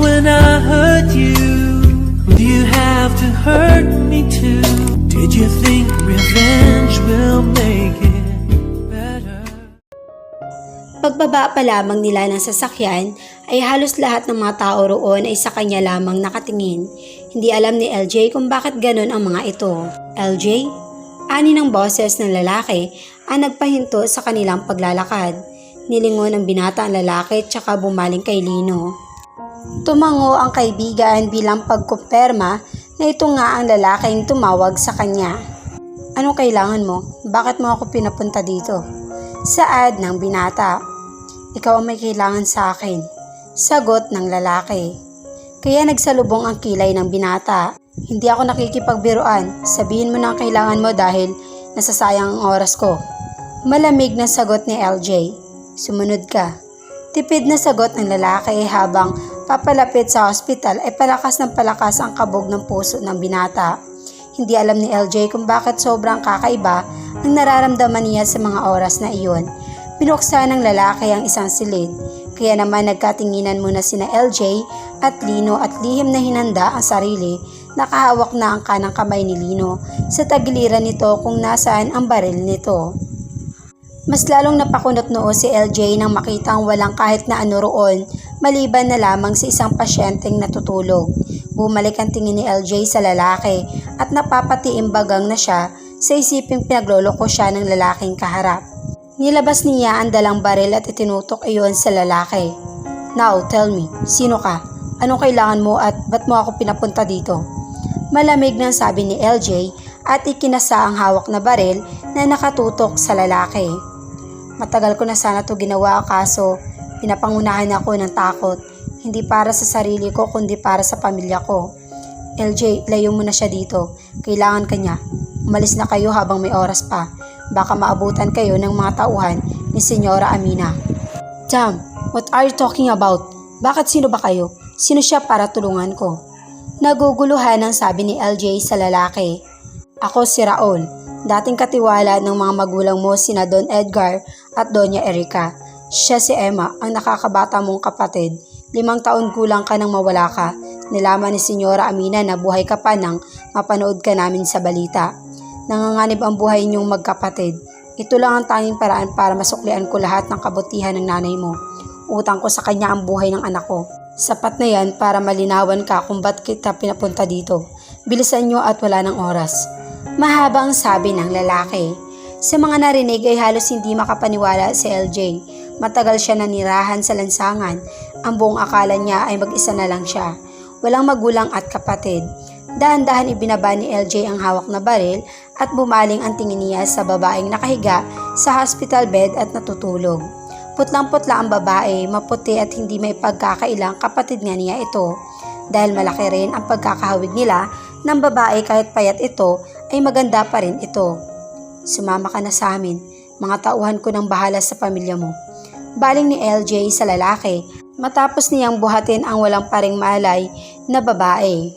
when I hurt you? Do you have to hurt me too? Did you think revenge will make it better? Pagbaba pa lamang nila ng sasakyan ay halos lahat ng mga tao roon ay sa kanya lamang nakatingin. Hindi alam ni LJ kung bakit ganon ang mga ito. LJ? Ani ng boses ng lalaki ang nagpahinto sa kanilang paglalakad. Nilingon ng binata ang lalaki tsaka bumaling kay Lino. Tumango ang kaibigan bilang pagkumpirma na ito nga ang lalaking tumawag sa kanya. Ano kailangan mo? Bakit mo ako pinapunta dito? Saad ng binata. Ikaw ang may kailangan sa akin. Sagot ng lalaki. Kaya nagsalubong ang kilay ng binata. Hindi ako nakikipagbiruan. Sabihin mo na ang kailangan mo dahil nasasayang ang oras ko. Malamig na sagot ni LJ. Sumunod ka. Tipid na sagot ng lalaki habang papalapit sa hospital ay palakas ng palakas ang kabog ng puso ng binata. Hindi alam ni LJ kung bakit sobrang kakaiba ang nararamdaman niya sa mga oras na iyon. Binuksan ng lalaki ang isang silid. Kaya naman nagkatinginan muna sina LJ at Lino at lihim na hinanda ang sarili. Nakahawak na ang kanang kamay ni Lino sa tagiliran nito kung nasaan ang baril nito. Mas lalong napakunot noo si LJ nang makitang walang kahit na ano roon maliban na lamang sa isang pasyenteng natutulog. Bumalik ang tingin ni LJ sa lalaki at napapatiimbagang na siya sa isiping pinagloloko siya ng lalaking kaharap. Nilabas niya ang dalang baril at itinutok iyon sa lalaki. Now, tell me, sino ka? Anong kailangan mo at ba't mo ako pinapunta dito? Malamig nang sabi ni LJ at ikinasa ang hawak na baril na nakatutok sa lalaki. Matagal ko na sana to ginawa kaso pinapangunahan ako ng takot. Hindi para sa sarili ko kundi para sa pamilya ko. LJ, layo mo na siya dito. Kailangan kanya. Umalis na kayo habang may oras pa. Baka maabutan kayo ng mga tauhan ni Senyora Amina. Damn, what are you talking about? Bakit sino ba kayo? Sino siya para tulungan ko? Naguguluhan ang sabi ni LJ sa lalaki. Ako si Raul, dating katiwala ng mga magulang mo sina Don Edgar at Doña Erika. Siya si Emma, ang nakakabata mong kapatid. Limang taon kulang ka nang mawala ka. Nilaman ni Senyora Amina na buhay ka pa nang mapanood ka namin sa balita. Nanganganib ang buhay niyong magkapatid. Ito lang ang tanging paraan para masuklian ko lahat ng kabutihan ng nanay mo. Utang ko sa kanya ang buhay ng anak ko. Sapat na yan para malinawan ka kung ba't kita pinapunta dito. Bilisan niyo at wala ng oras. Mahaba ang sabi ng lalaki. Sa mga narinig ay halos hindi makapaniwala si LJ. Matagal siya nanirahan sa lansangan. Ang buong akala niya ay mag-isa na lang siya. Walang magulang at kapatid. Dahan-dahan ibinaba ni LJ ang hawak na baril at bumaling ang tingin niya sa babaeng nakahiga sa hospital bed at natutulog. Putlang-putla ang babae, maputi at hindi may pagkakailang kapatid nga niya ito. Dahil malaki rin ang pagkakahawig nila ng babae kahit payat ito ay maganda pa rin ito. Sumama ka na sa amin, mga tauhan ko ng bahala sa pamilya mo. Baling ni LJ sa lalaki matapos niyang buhatin ang walang paring malay na babae.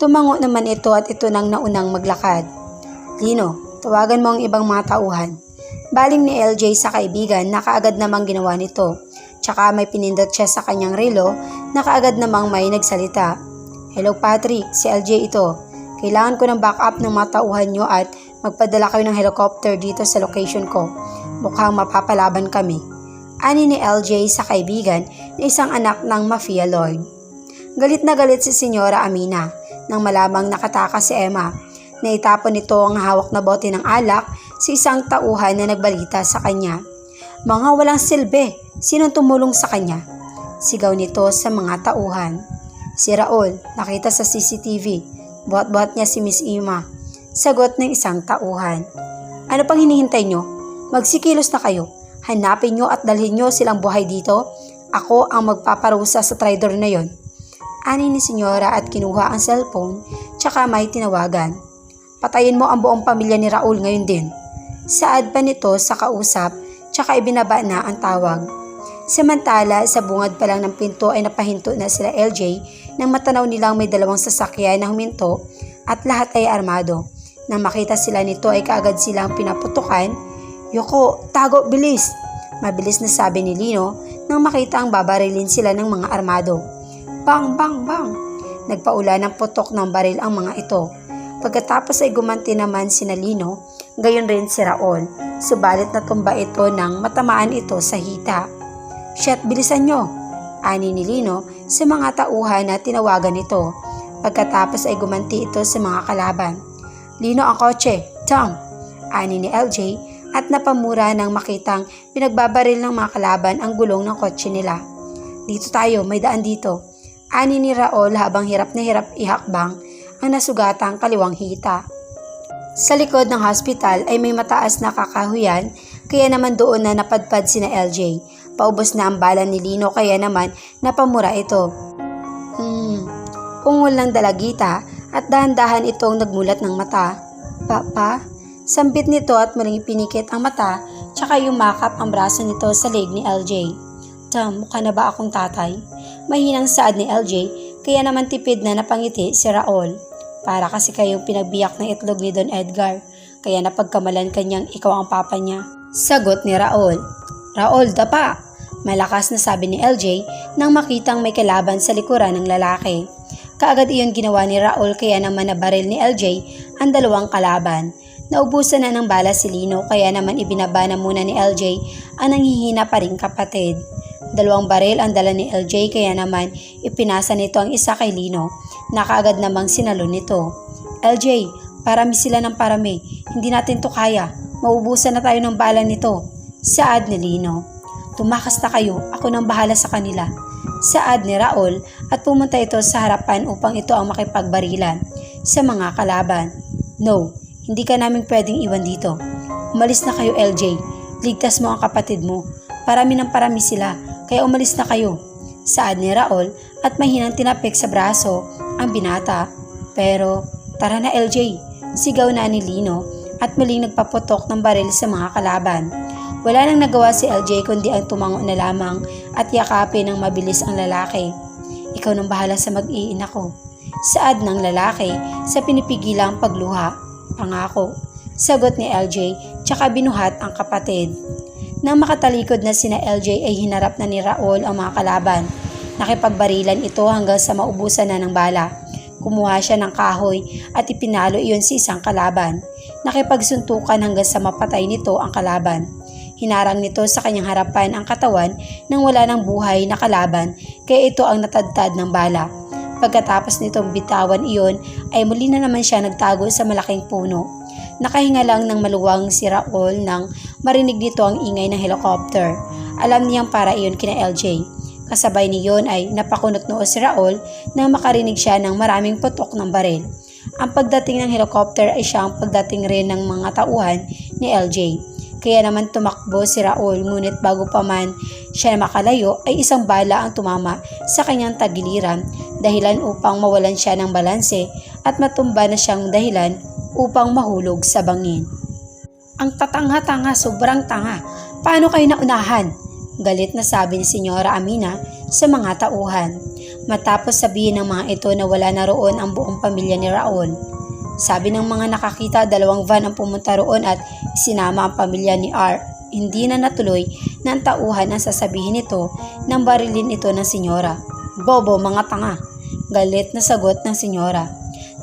Tumango naman ito at ito nang naunang maglakad. Lino, tawagan mo ang ibang mga tauhan. Baling ni LJ sa kaibigan na kaagad namang ginawa nito. Tsaka may pinindot siya sa kanyang relo na kaagad namang may nagsalita. Hello Patrick, si LJ ito. Kailangan ko ng backup ng mga tauhan nyo at magpadala kayo ng helicopter dito sa location ko. Mukhang mapapalaban kami. Ani ni LJ sa kaibigan na isang anak ng mafia lord. Galit na galit si Senyora Amina nang malamang nakatakas si Emma. Naitapon nito ang hawak na bote ng alak sa isang tauhan na nagbalita sa kanya. Mga walang silbi, sinong tumulong sa kanya? Sigaw nito sa mga tauhan. Si Raul, nakita sa CCTV. Buhat-buhat niya si Miss Ima. Sagot ng isang tauhan. Ano pang hinihintay nyo? Magsikilos na kayo. Hanapin nyo at dalhin nyo silang buhay dito. Ako ang magpaparusa sa trader na yon. Ani ni Senyora at kinuha ang cellphone tsaka may tinawagan. Patayin mo ang buong pamilya ni Raul ngayon din. Saad pa nito sa kausap tsaka ibinaba na ang tawag. Samantala, sa bungad pa lang ng pinto ay napahinto na sila LJ nang matanaw nilang may dalawang sasakyan na huminto at lahat ay armado. Nang makita sila nito ay kaagad silang pinaputukan. Yoko, tago, bilis! Mabilis na sabi ni Lino nang makita ang babarilin sila ng mga armado. Bang, bang, bang! Nagpaula ng putok ng baril ang mga ito. Pagkatapos ay gumanti naman si Nalino, gayon rin si Raol. Subalit natumba ito nang matamaan ito sa hita. Shit, bilisan nyo! Ani ni Lino sa mga tauhan na tinawagan ito. Pagkatapos ay gumanti ito sa mga kalaban. Lino ang kotse, Tom! Ani ni LJ at napamura nang makitang pinagbabaril ng mga kalaban ang gulong ng kotse nila. Dito tayo, may daan dito. Ani ni Raol habang hirap na hirap ihakbang ang nasugatang kaliwang hita. Sa likod ng hospital ay may mataas na kakahuyan kaya naman doon na napadpad sina LJ. Paubos na ang bala ni Lino kaya naman napamura ito. Hmm, ungol ng dalagita at dahan-dahan itong nagmulat ng mata. Papa, sambit nito at muling pinikit ang mata tsaka yumakap ang braso nito sa leg ni LJ. Tom, mukha na ba akong tatay? Mahinang saad ni LJ kaya naman tipid na napangiti si Raol. Para kasi kayong pinagbiyak ng itlog ni Don Edgar, kaya napagkamalan kanyang ikaw ang papa niya. Sagot ni Raol. Raol, dapa! Malakas na sabi ni LJ nang makitang may kalaban sa likuran ng lalaki. Kaagad iyon ginawa ni Raul kaya naman nabaril ni LJ ang dalawang kalaban. Naubusan na ng bala si Lino kaya naman ibinaba na muna ni LJ ang nanghihina pa rin kapatid. Dalawang baril ang dala ni LJ kaya naman ipinasa nito ang isa kay Lino na kaagad namang sinalo nito. LJ, parami sila ng parami. Hindi natin to kaya. Maubusan na tayo ng bala nito. Saad ni Lino. Tumakas na kayo, ako nang bahala sa kanila. Saad ni Raul at pumunta ito sa harapan upang ito ang makipagbarilan sa mga kalaban. No, hindi ka namin pwedeng iwan dito. Umalis na kayo LJ, ligtas mo ang kapatid mo. Parami ng parami sila, kaya umalis na kayo. Saad ni Raul at mahinang tinapik sa braso ang binata. Pero tara na LJ, sigaw na ni Lino at muling nagpaputok ng baril sa mga kalaban. Wala nang nagawa si LJ kundi ang tumango na lamang at yakapin ng mabilis ang lalaki. Ikaw nang bahala sa mag-iina ko. Saad ng lalaki sa pinipigilang pagluha. Pangako. Sagot ni LJ tsaka binuhat ang kapatid. Nang makatalikod na sina LJ ay hinarap na ni Raul ang mga kalaban. Nakipagbarilan ito hanggang sa maubusan na ng bala. Kumuha siya ng kahoy at ipinalo iyon sa isang kalaban. Nakipagsuntukan hanggang sa mapatay nito ang kalaban. Hinarang nito sa kanyang harapan ang katawan nang wala ng buhay na kalaban kaya ito ang natadtad ng bala. Pagkatapos nitong bitawan iyon ay muli na naman siya nagtago sa malaking puno. Nakahinga lang ng maluwang si Raul nang marinig nito ang ingay ng helicopter. Alam niyang para iyon kina LJ. Kasabay niyon ay napakunot noo si Raul nang makarinig siya ng maraming putok ng baril. Ang pagdating ng helicopter ay siyang pagdating rin ng mga tauhan ni LJ. Kaya naman tumakbo si Raul ngunit bago pa man siya makalayo ay isang bala ang tumama sa kanyang tagiliran dahilan upang mawalan siya ng balanse at matumba na siyang dahilan upang mahulog sa bangin. Ang tatanga-tanga, sobrang tanga. Paano kayo naunahan? Galit na sabi ni Senyora Amina sa mga tauhan. Matapos sabihin ng mga ito na wala na roon ang buong pamilya ni Raul. Sabi ng mga nakakita, dalawang van ang pumunta roon at sinama ang pamilya ni R. Hindi na natuloy ng tauhan ang sasabihin nito nang barilin ito ng senyora. Bobo, mga tanga. Galit na sagot ng senyora.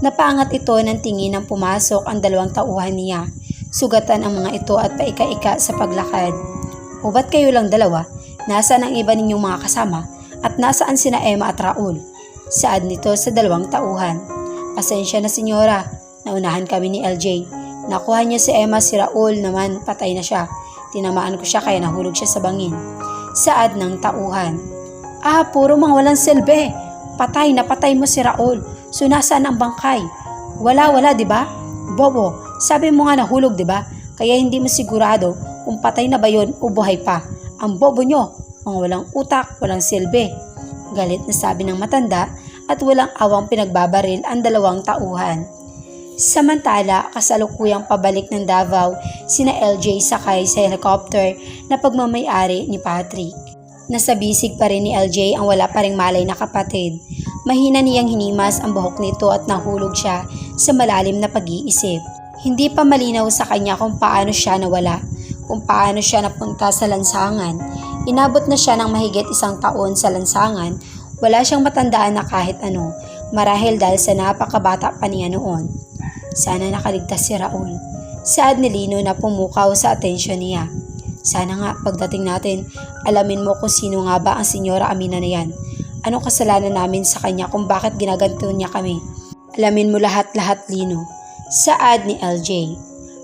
Napaangat ito ng tingin nang pumasok ang dalawang tauhan niya. Sugatan ang mga ito at paika-ika sa paglakad. O ba't kayo lang dalawa? Nasaan ang iba ninyong mga kasama? At nasaan sina Emma at Raul? Saad nito sa dalawang tauhan. Pasensya na senyora, naunahan kami ni LJ. Nakuha niya si Emma si Raul naman patay na siya. Tinamaan ko siya kaya nahulog siya sa bangin. Saad ng tauhan. Ah, puro mga walang silbi. Patay na patay mo si Raul. So nasaan ang bangkay? Wala wala, 'di ba? Bobo, sabi mo nga nahulog, 'di ba? Kaya hindi mo sigurado kung patay na ba yon o buhay pa. Ang bobo nyo, mga walang utak, walang silbi. Galit na sabi ng matanda at walang awang pinagbabaril ang dalawang tauhan. Samantala, kasalukuyang pabalik ng Davao, sina LJ sakay sa helicopter na pagmamayari ni Patrick. Nasa bisig pa rin ni LJ ang wala pa ring malay na kapatid. Mahina niyang hinimas ang buhok nito at nahulog siya sa malalim na pag-iisip. Hindi pa malinaw sa kanya kung paano siya nawala, kung paano siya napunta sa lansangan. Inabot na siya ng mahigit isang taon sa lansangan Wala siyang matandaan na kahit ano, marahil dahil sa napakabata pa niya noon. Sana nakaligtas si Raul. Saad ni Lino na pumukaw sa atensyon niya. Sana nga pagdating natin, alamin mo kung sino nga ba ang Senyora Amina na yan. Anong kasalanan namin sa kanya kung bakit ginaganto niya kami? Alamin mo lahat-lahat, Lino. Saad ni LJ.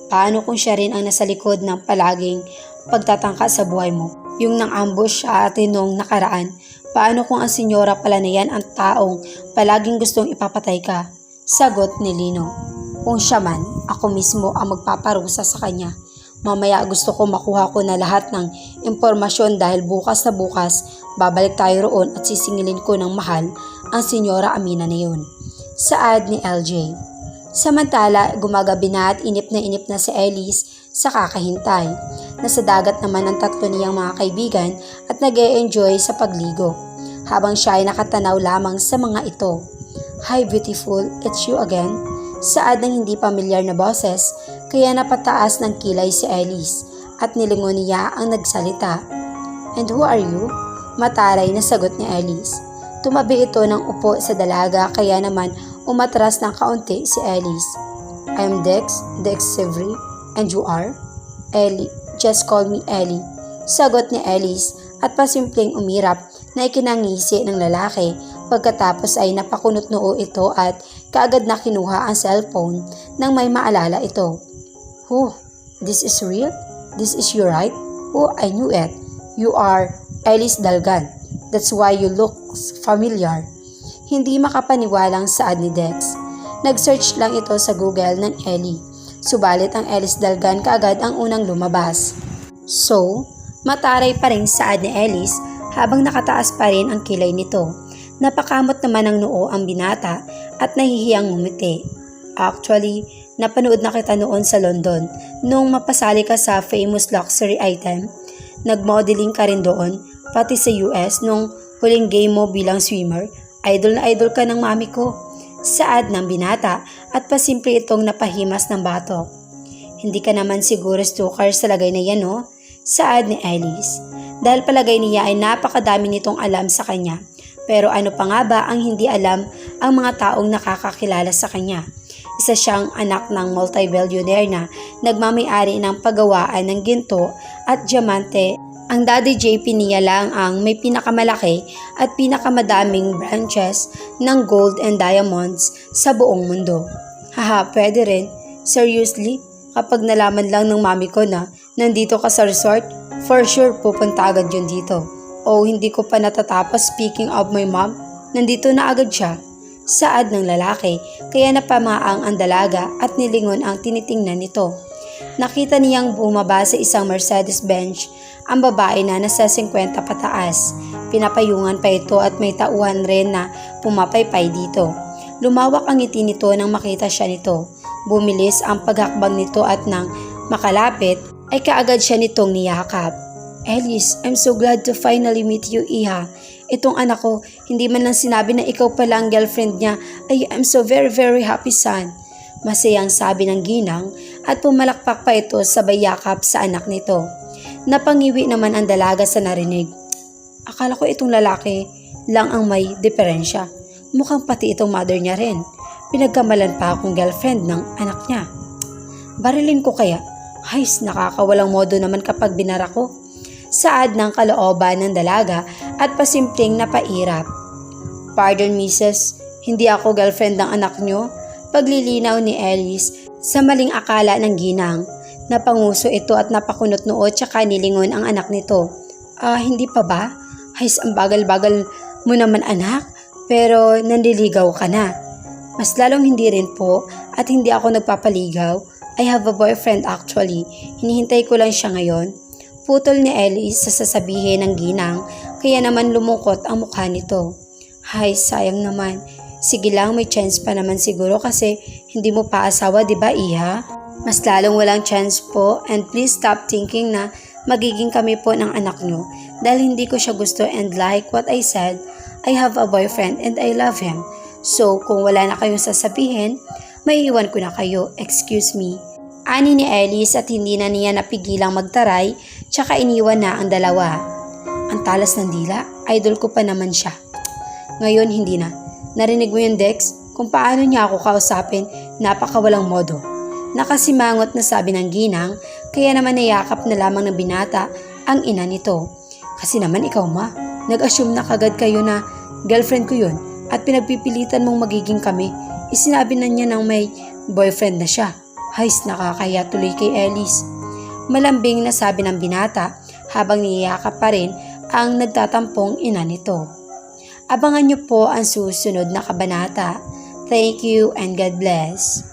Paano kung siya rin ang nasa likod ng palaging pagtatangka sa buhay mo? Yung nang ambush sa atin noong nakaraan. Paano kung ang senyora pala na yan ang taong palaging gustong ipapatay ka? Sagot ni Lino. Kung siya man, ako mismo ang magpaparusa sa kanya. Mamaya gusto ko makuha ko na lahat ng impormasyon dahil bukas na bukas, babalik tayo roon at sisingilin ko ng mahal ang senyora Amina na yun. Saad ni LJ. Samantala, gumagabi na at inip na inip na si Elise sa kakahintay. Nasa dagat naman ang tatlo niyang mga kaibigan at nag enjoy sa pagligo. Habang siya ay nakatanaw lamang sa mga ito. Hi beautiful, it's you again. Saad ng hindi pamilyar na boses, kaya napataas ng kilay si Elise at nilingon niya ang nagsalita. And who are you? Mataray na sagot ni Elise. Tumabi ito ng upo sa dalaga kaya naman umatras ng kaunti si Elise. I'm Dex, Dex Severy, and you are? Ellie, just call me Ellie. Sagot ni Elise at pasimpleng umirap na ikinangisi ng lalaki pagkatapos ay napakunot noo ito at kaagad na kinuha ang cellphone nang may maalala ito. Oh, this is real? This is you right? Oh, I knew it. You are Elise Dalgan. That's why you look familiar. Hindi makapaniwalang saad ni Dex. Nag-search lang ito sa Google ng Ellie. Subalit ang Ellis Dalgan kaagad ang unang lumabas. So, mataray pa rin saad ni Ellis habang nakataas pa rin ang kilay nito. Napakamot naman ng noo ang binata at nahihiyang ngumiti. Actually, napanood na kita noon sa London nung mapasali ka sa famous luxury item. Nag-modeling ka rin doon, pati sa US nung huling game mo bilang swimmer. Idol na idol ka ng mami ko. Saad ng binata at pasimple itong napahimas ng batok. Hindi ka naman siguro stalker sa lagay na yan, no? Saad ni Alice. Dahil palagay niya ay napakadami nitong alam sa kanya. Pero ano pa nga ba ang hindi alam ang mga taong nakakakilala sa kanya? Isa siyang anak ng multi-billionaire na nagmamayari ng paggawaan ng ginto at diamante. Ang daddy JP niya lang ang may pinakamalaki at pinakamadaming branches ng gold and diamonds sa buong mundo. Haha, pwede rin. Seriously, kapag nalaman lang ng mami ko na nandito ka sa resort, for sure pupunta agad yun dito. O hindi ko pa natatapos speaking of my mom, nandito na agad siya. Saad ng lalaki, kaya napamaang ang dalaga at nilingon ang tinitingnan nito. Nakita niyang bumaba sa isang Mercedes-Benz ang babae na nasa 50 pataas. Pinapayungan pa ito at may tauhan rin na pumapaypay dito. Lumawak ang ngiti nito nang makita siya nito. Bumilis ang paghakbang nito at nang makalapit ay kaagad siya nitong niyakap. Alice, I'm so glad to finally meet you, Iha. Itong anak ko, hindi man lang sinabi na ikaw pala ang girlfriend niya, ay I'm so very very happy son. Masayang sabi ng ginang at pumalakpak pa ito sabay yakap sa anak nito. Napangiwi naman ang dalaga sa narinig. Akala ko itong lalaki lang ang may diferensya. Mukhang pati itong mother niya rin. Pinagkamalan pa akong girlfriend ng anak niya. Barilin ko kaya? Hays, nakakawalang modo naman kapag binara ko. Saad ng kalooban ng dalaga at pasimpleng napairap. Pardon, Mrs. Hindi ako girlfriend ng anak niyo. Paglilinaw ni Alice sa maling akala ng ginang. Napanguso ito at napakunot noo tsaka nilingon ang anak nito. Ah, hindi pa ba? Hays, ang bagal-bagal mo naman anak. Pero nandiligaw ka na. Mas lalong hindi rin po at hindi ako nagpapaligaw. I have a boyfriend actually. Hinihintay ko lang siya ngayon. Putol ni Ellie sa sasabihin ng ginang kaya naman lumungkot ang mukha nito. Hay, sayang naman. Sige lang, may chance pa naman siguro kasi hindi mo pa asawa, di ba, Iha? Mas lalong walang chance po and please stop thinking na magiging kami po ng anak nyo dahil hindi ko siya gusto and like what I said, I have a boyfriend and I love him. So, kung wala na kayong sasabihin, maiiwan ko na kayo, excuse me. Ani ni Alice at hindi na niya napigilang magtaray, tsaka iniwan na ang dalawa. Ang talas ng dila, idol ko pa naman siya. Ngayon hindi na. Narinig mo yung Dex? Kung paano niya ako kausapin, napakawalang modo. Nakasimangot na sabi ng ginang, kaya naman nayakap na lamang ng binata ang ina nito. Kasi naman ikaw ma, nag-assume na kagad kayo na girlfriend ko yun at pinagpipilitan mong magiging kami. Isinabi na niya nang may boyfriend na siya. Hays, nakakaya tuloy kay Ellis. Malambing na sabi ng binata habang niyayakap pa rin ang nagtatampong ina nito. Abangan niyo po ang susunod na kabanata. Thank you and God bless.